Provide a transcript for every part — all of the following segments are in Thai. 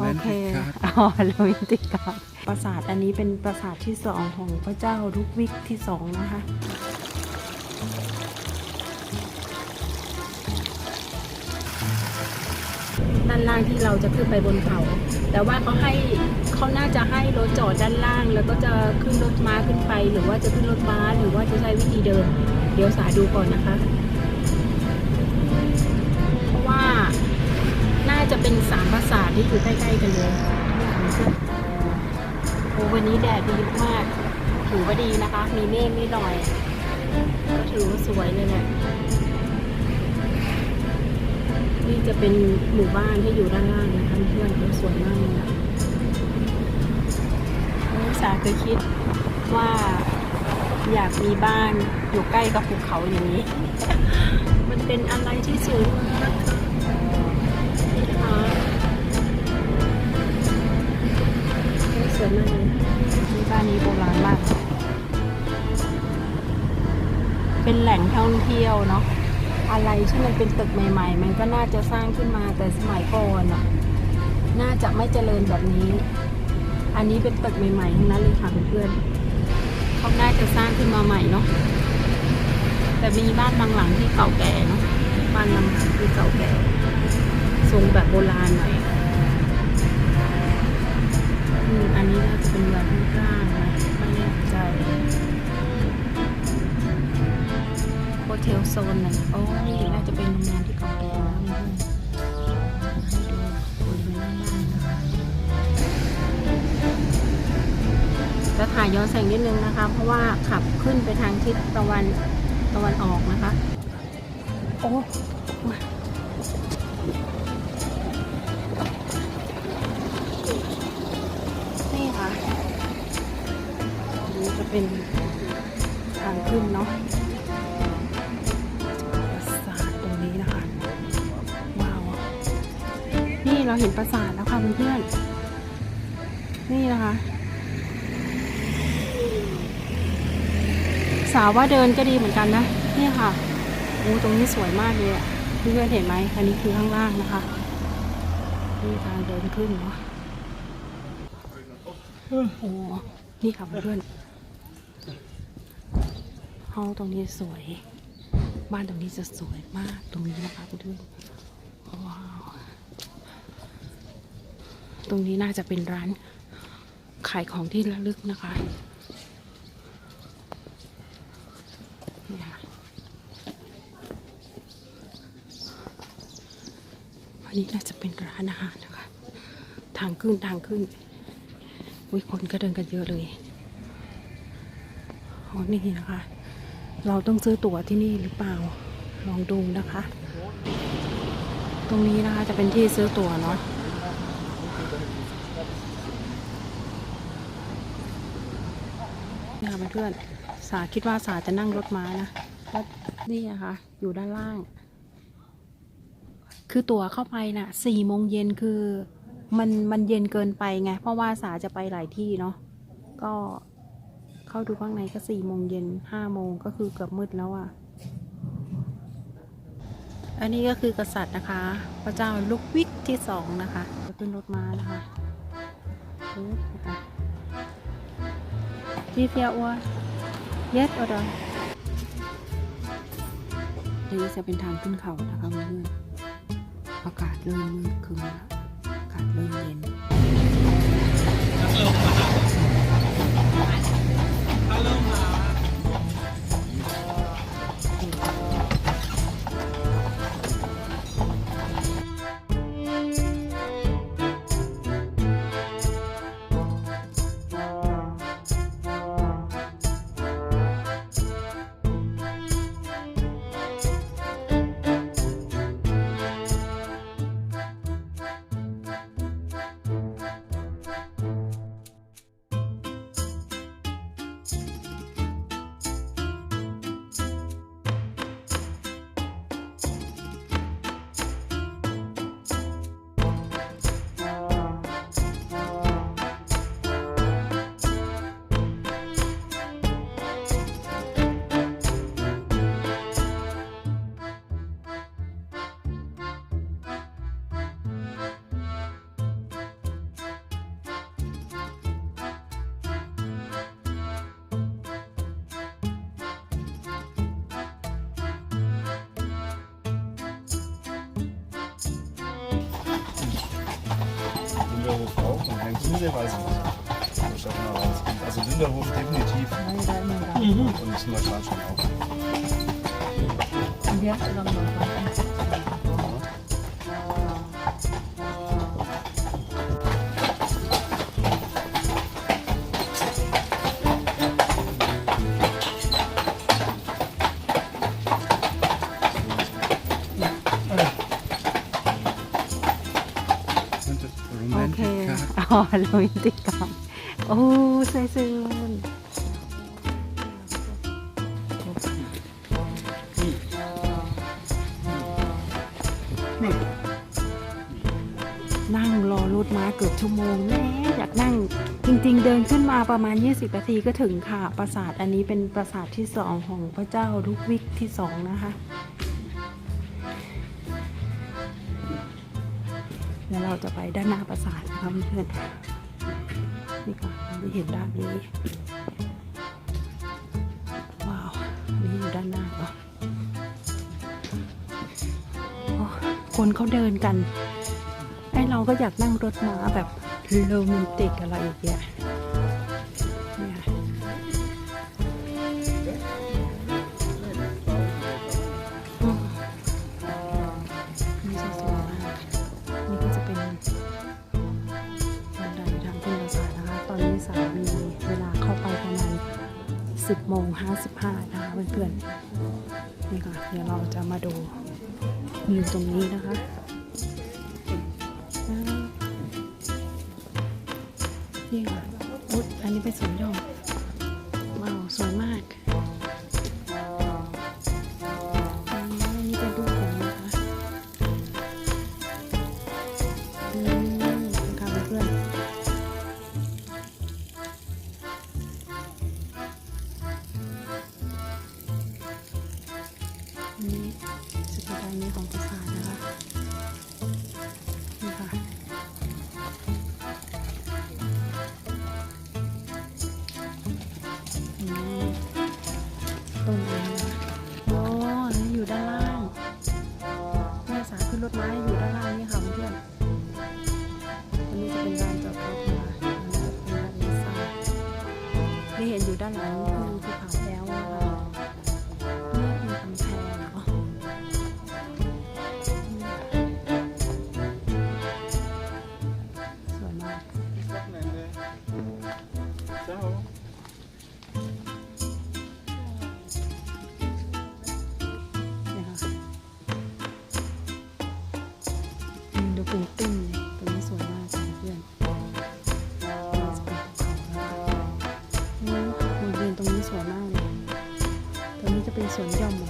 โอเค romantic card อ๋อโรแมนติกการ์ดปราสาทอันนี้เป็นปราสาทที่สองของพระเจ้าลุกวิกที่สองนะคะด้านล่างที่เราจะขึ้นไปบนเขา แต่ว่าเขาให้เขาน่าจะให้รถจอดด้านล่าง แล้วก็จะขึ้นรถม้าขึ้นไป หรือว่าจะขึ้นรถม้าหรือว่าจะใช้วิธีเดิน เดี๋ยวสาดูก่อนนะคะ จะเป็นสามปราสาทที่อยู่ใกล้ๆกันเลยโอ้วันนี้แดดดีมาก ถือว่าดีนะคะ มีเมฆนิดหน่อย ก็ถือว่าสวยเลยแหละนี่จะเป็นหมู่บ้านที่อยู่ด้านล่างนะคะเพื่อนๆสวยมากเลยอะนักศึกษาเคยคิดว่าอยากมีบ้านอยู่ใกล้กับภูเขาอย่างนี้ มันเป็นอะไรที่สวยมาก สวยมากเลยที่บ้านนี้โบราณมาก เป็นแหล่งท่องเที่ยวเนาะ อะไรที่มันเป็นตึกใหม่ ๆ มันก็น่าจะสร้างขึ้นมาแต่สมัยก่อนอะน่าจะไม่เจริญแบบนี้ อันนี้เป็นตึกใหม่ๆทั้งนั้นเลยค่ะเพื่อนๆเขาน่าจะสร้างขึ้นมาใหม่เนาะ แต่มีบ้านบางหลังที่เก่าแก่เนาะ บ้านบางหลังที่เก่าแก่ ทรงแบบโบราณหน่อย อืมอันนี้น่าจะเป็นเรือนข้างนะไม่แน่ใจโฮเทลโซนนึ่งโอ้นี่น่าจะเป็นโรงแรมที่เก่าแก่นะเพื่อนๆให้ดูบริเวณด้านล่างนะคะจะถ่ายย้อนแสงนิดนึงนะคะ เพราะว่าขับขึ้นไปทางทิศตะวันตะวันออกนะคะ โอ้ เป็นทางขึ้นเนาะปราสาทตรงนี้นะคะ ว้าว นี่เราเห็นปราสาทแล้วค่ะเพื่อนๆนี่นะคะ สาวว่าเดินก็ดีเหมือนกันนะ นี่ค่ะโอ้ตรงนี้สวยมากเลยอะเพื่อนๆเห็นไหมอันนี้คือข้างล่างนะคะนี่ทางเดินขึ้นเนาะโอ้นี่ค่ะเพื่อนๆ ห้องตรงนี้สวย บ้านตรงนี้จะสวยมากตรงนี้นะคะเพื่อนว้าวตรงนี้น่าจะเป็นร้านขายของที่ระลึกนะคะนี่ค่ะอันนี้น่าจะเป็นร้านอาหารนะคะ ทางขึ้นทางขึ้นวิคนก็เดินกันเยอะเลยอ๋อนี่นะคะ เราต้องซื้อตั๋วที่นี่หรือเปล่า ลองดูนะคะ ตรงนี้นะคะจะเป็นที่ซื้อตั๋วเนาะนี่ค่ะเพื่อนสาคิดว่าสาจะนั่งรถม้านะแล้วนี่นะคะ อยู่ด้านล่าง คือตั๋วเข้าไปน่ะสี่โมงเย็นคือ มันมันเย็นเกินไปไง เพราะว่าสาจะไปหลายที่เนาะก็ เข้าดูข้างในก็สี่โมงเย็นห้าโมงก็คือเกือบมืดแล้วอะ่ะ อันนี้ก็คือกษัตริย์นะคะ พระเจ้าลุกวิกที่สองนะคะจะขึ้นรถม้านะคะปึ๊บนะคะ Wie viel Uhr? Jetzt oder? นี่จะเป็นทางขึ้นเขานะคะเพื่อนอากาศเริ่มมืดครึ้มแล้วอากาศเริ่มเย็น Insel weiß ich nicht. Wo Schaffner rauskommt. Also Linderhof definitiv ไม่ได้เหมือนกัน und Neuschwanstein auch. เดี๋ยว โรแมนติกก่อนโอ้ใส่ซึ้งนั่งรอรถมาเกือบชั่วโมงแม่อยากนั่งจริงๆ เดินขึ้นมาประมาณ 20 นาทีก็ถึงค่ะ ปราสาทอันนี้เป็นปราสาทที่สองของพระเจ้าทุกวิกที่สองนะคะ เดี๋ยวเราจะไปด้านหน้าปราสาทนะคะเพื่อนนี่ค่ะไม่เห็นด้านนี้ ว้าว นี่อยู่ด้านหน้าเนาะคนเขาเดินกัน ไอเราก็อยากนั่งรถม้าแบบโรแมนติกอะไรอย่างเงี้ย นี่ก็จะเป็นบันไดทางขึ้นปราสาทนะคะ ตอนนี้สายมีเวลาเข้าไปประมาณ 10โมง55 นะคะเพื่อนๆนี่ค่ะเดี๋ยวเราจะมาดูวิวตรงนี้นะคะ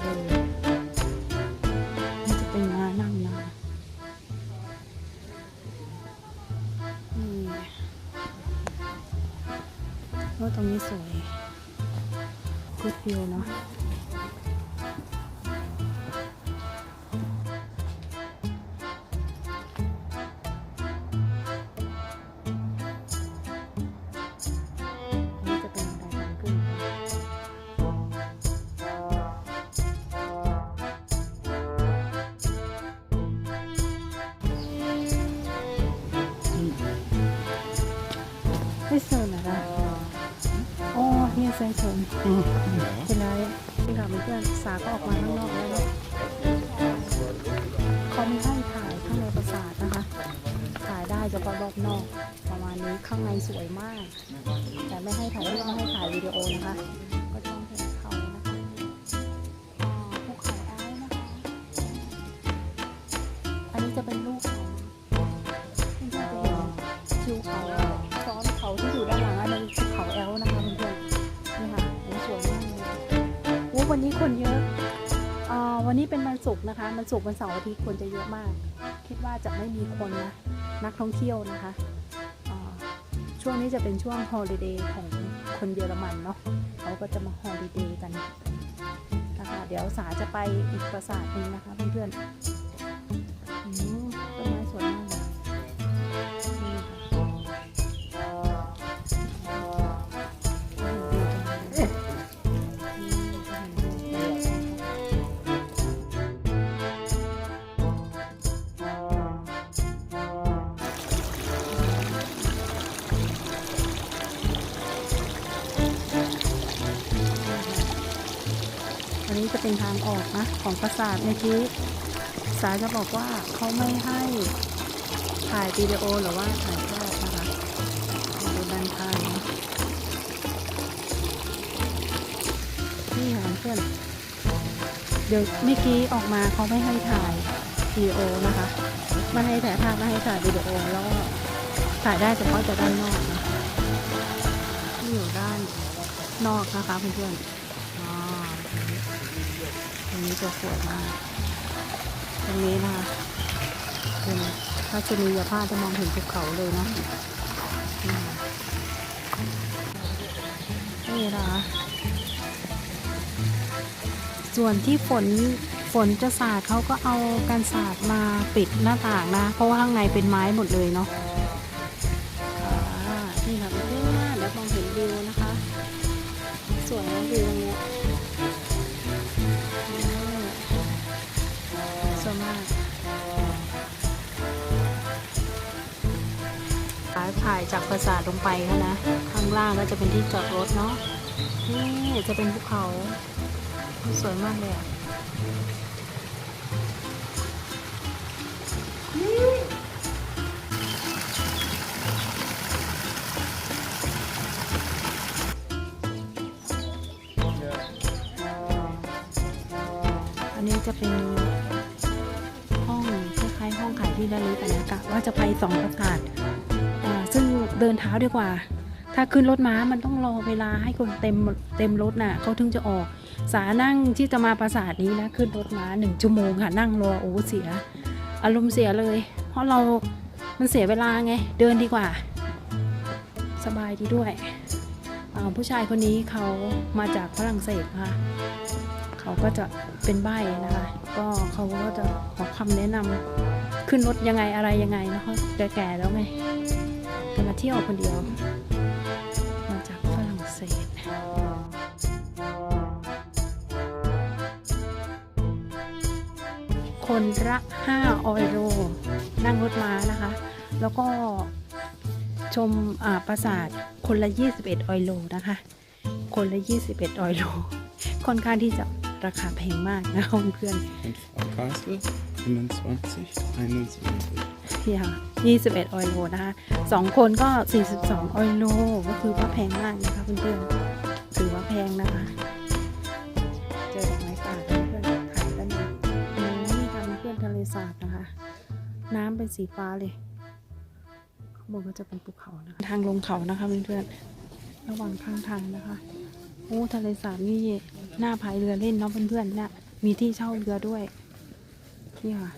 เลยนี่จะเป็นม้านั่งนะนี่ว่าตรงนี้สวยกูดวิวเนาะนี่จะ ช่เฮียใส่ชนเป็นไรนี่ค่ะเพื่อนสาก็ออกมาข้างนอกแล้วเนาะเขาไม่ให้ถ่ายข้างในปราสาทนะคะ ถ่ายได้เฉพาะรอบนอก ประมาณนี้ข้างในสวยมาก แต่ไม่ให้ถ่ายรูปไม่ให้ถ่ายวิดีโอนะคะ วันนี้เป็นวันศุกร์นะคะวันศุกร์วันเสาร์อาทิตย์คนจะเยอะมาก คิดว่าจะไม่มีคนนะนักท่องเที่ยวนะคะช่วงนี้จะเป็นช่วงฮอลิเดย์ของคนเยอรมันเนาะเขาก็จะมาฮอลิเดย์กันนะคะเดี๋ยวสาจะไปอีกปราสาทหนึงนะคะเพื่อนๆ ออกนะของปราสาทเมื่อกี้สาจะบอกว่าเขาไม่ให้ถ่ายวิดีโอหรือว่าถ่ายภาพนะคะดูด้านข้างนะนี่ค่ะเพื่อนเดี๋ยวเมื่อกี้ออกมาเขาไม่ให้ถ่ายวิดีโอนะคะไม่ให้ถ่ายภาพไม่ให้ถ่ายวิดีโอแล้วก็ถ่ายได้เฉพาะจากด้านนอกนะคะที่อยู่ด้านนอกนะคะเพื่อนๆ นี้จะสวยมาก ตรงนี้นะคะเป็นถ้าจะมียาภาพจะมองเห็นภูเขาเลยเนาะนี่นะคะส่วนที่ฝนฝนจะสาดเขาก็เอากันสาดมาปิดหน้าต่างนะ เพราะว่าข้างในเป็นไม้หมดเลยเนาะนี่ค่ะเพื่อนแล้วมองเห็นวิวนะคะ สวยนะวิว ถ่ายจากปราสาทลงไปค่ะนะ ข้างล่างก็จะเป็นที่จอดรถเนาะ นี่จะเป็นภูเขา สวยมากเลยอะอันนี้จะเป็นห้องคล้ายๆห้องขายที่ระลึกอะนะกะว่าจะไปสองประสาท เดินเท้าดีกว่า ถ้าขึ้นรถม้ามันต้องรอเวลาให้คนเต็มเต็มรถน่ะเขาถึงจะออก สานั่งที่จะมาปราสาทนี้นะขึ้นรถม้าหนึ่งชั่วโมงค่ะนั่งรอโอ้เสีย อารมณ์เสียเลย เพราะเรา มันเสียเวลาไง เดินดีกว่า สบายดีด้วยผู้ชายคนนี้เขามาจากฝรั่งเศสค่ะเขาก็จะเป็นใบ้นะคะ ก็เขาก็จะขอคำแนะนำขึ้นรถยังไงอะไรยังไงนะเขาแก่ๆแล้วไง จะมาเที่ยวคนเดียว มาจากฝรั่งเศสคนละ5ออยโร นั่งรถม้านะคะ แล้วก็ชมปราสาทคนละ 21 ออยโลนะคะ คนละ 21 ออยโล ค่อนข้างที่จะราคาแพงมากนะเพื่อน Und Frau Castle 25, 21. ที่ค่ะ 21 ออยโลนะคะสองคนก็ 42 ออยโล ก็คือว่าแพงมากนะคะเพื่อนๆถือว่าแพงนะคะ เจอดอกไม้ป่าเพื่อนๆถ่ายกันนี่ค่ะเพื่อนทะเลสาบนะคะ น้ำเป็นสีฟ้าเลยข้างบนก็จะเป็นภูเขานะคะ ทางลงเขานะคะเพื่อนๆระหว่างข้างทางนะคะโอ้ทะเลสาบนี่น่าพายเรือเล่นเนาะเพื่อนๆนะมีที่เช่าเรือด้วยนี่ค่ะ